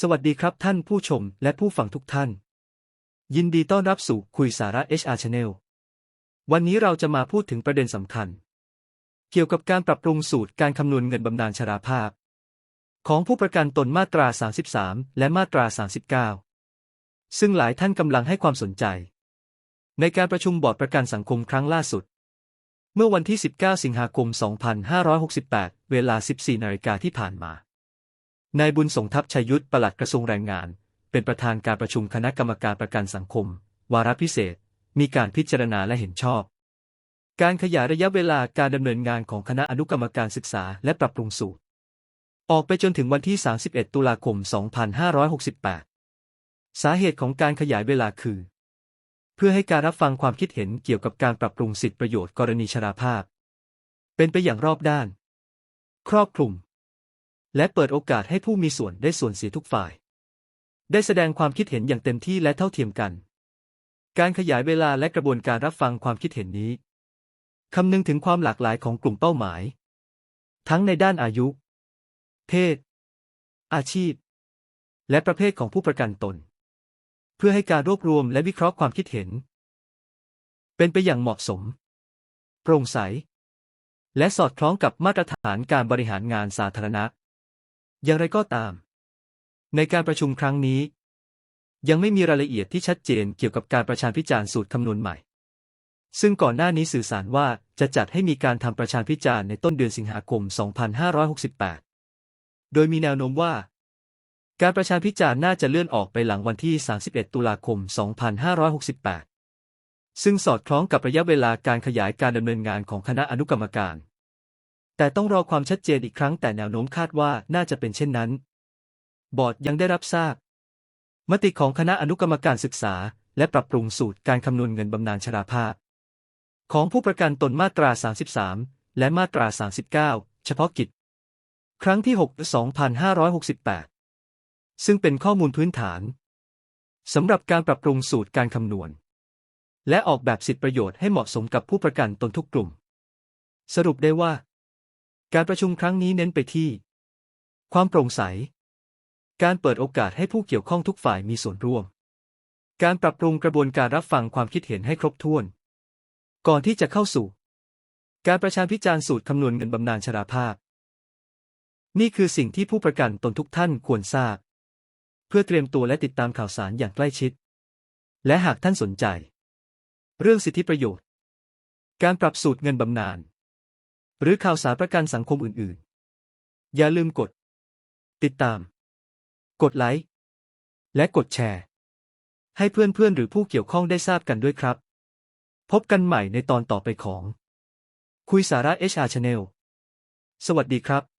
สวัสดีครับท่านผู้ชมและผู้ฟังทุกท่าน ยินดีต้อนรับสู่คุยสาระ HR Channel วันนี้เราจะมาพูดถึงประเด็นสำคัญ เกี่ยวกับการปรับปรุงสูตรการคำนวณเงินบำนาญชราภาพ ของผู้ประกันตนมาตรา 33 และมาตรา 39 ซึ่งหลายท่านกำลังให้ความสนใจ ในการประชุมบอร์ดประกันสังคมครั้งล่าสุด เมื่อวันที่ 19 สิงหาคม 2568 เวลา 14นาฬิกาที่ผ่านมา นายบุญสงทัพชัยยุทธปลัดกระทรวงแรงงาน เป็นประธานการประชุมคณะกรรมการประกันสังคม วาระพิเศษ มีการพิจารณาและเห็นชอบ การขยายระยะเวลาการดำเนินงานของคณะอนุกรรมการศึกษาและปรับปรุงสูตร ออกไปจนถึงวันที่ 31 ตุลาคม 2568 สาเหตุของการขยายเวลาคือ เพื่อให้การรับฟังความคิดเห็นเกี่ยวกับการปรับปรุงสิทธิประโยชน์กรณีชราภาพ เป็นไปอย่างรอบด้าน ครอบคลุม และเปิดโอกาสให้ผู้มีส่วนได้ส่วนเสียทุกฝ่าย ได้แสดงความคิดเห็นอย่างเต็มที่และเท่าเทียมกัน การขยายเวลาและกระบวนการรับฟังความคิดเห็นนี้คำนึงถึงความหลากหลายของกลุ่มเป้าหมาย ทั้งในด้านอายุ เพศ อาชีพ และประเภทของผู้ประกันตน เพื่อให้การรวบรวมและวิเคราะห์ความคิดเห็น เป็นไปอย่างเหมาะสม โปร่งใส และสอดคล้องกับมาตรฐานการบริหารงานสาธารณะ อย่างไรก็ตาม ในการประชุมครั้งนี้ ยังไม่มีรายละเอียดที่ชัดเจนเกี่ยวกับการประชาพิจารณ์สูตรคำนวณใหม่ ซึ่งก่อนหน้านี้สื่อสารว่าจะจัดให้มีการทำประชาพิจารณ์ในต้นเดือนสิงหาคม 2568 โดยมีแนวโน้มว่า การประชาพิจารณ์น่าจะเลื่อนออกไปหลังวันที่ 31 ตุลาคม 2568 ซึ่งสอดคล้องกับระยะเวลาการขยายการดำเนินงานของคณะอนุกรรมการ แต่ต้องรอความชัดเจนอีกครั้งแต่แนวโน้มคาดว่าน่าจะเป็นเช่นนั้น บอร์ดยังได้รับทราบ มติของคณะอนุกรรมการศึกษา และปรับปรุงสูตรการคำนวณเงินบำนาญชราภาพ ของผู้ประกันตนมาตรา 33 และมาตรา 39 เฉพาะกิจ ครั้งที่ 6 2568 ซึ่งเป็นข้อมูลพื้นฐานสำหรับการปรับปรุงสูตรการคำนวณ และออกแบบสิทธิประโยชน์ให้เหมาะสมกับผู้ประกันตนทุกกลุ่ม สรุปได้ว่า การประชุมครั้งนี้เน้นไปที่ ความโปร่งใส การเปิดโอกาสให้ผู้เกี่ยวข้องทุกฝ่ายมีส่วนร่วม การปรับปรุงกระบวนการรับฟังความคิดเห็นให้ครบถ้วน ก่อนที่จะเข้าสู่ การประชาพิจารณ์สูตรคำนวณเงินบำนาญชราภาพ นี่คือสิ่งที่ผู้ประกันตนทุกท่านควรทราบ เพื่อเตรียมตัวและติดตามข่าวสารอย่างใกล้ชิด และหากท่านสนใจ เรื่องสิทธิประโยชน์ การปรับสูตรเงินบำนาญ หรือข่าวสารประกันสังคมอื่นๆ อย่าลืมกด ติดตาม กดไลค์ และกดแชร์ ให้เพื่อนๆ หรือผู้เกี่ยวข้องได้ทราบกันด้วยครับ พบกันใหม่ในตอนต่อไปของ คุยสาระ HR Channel สวัสดีครับ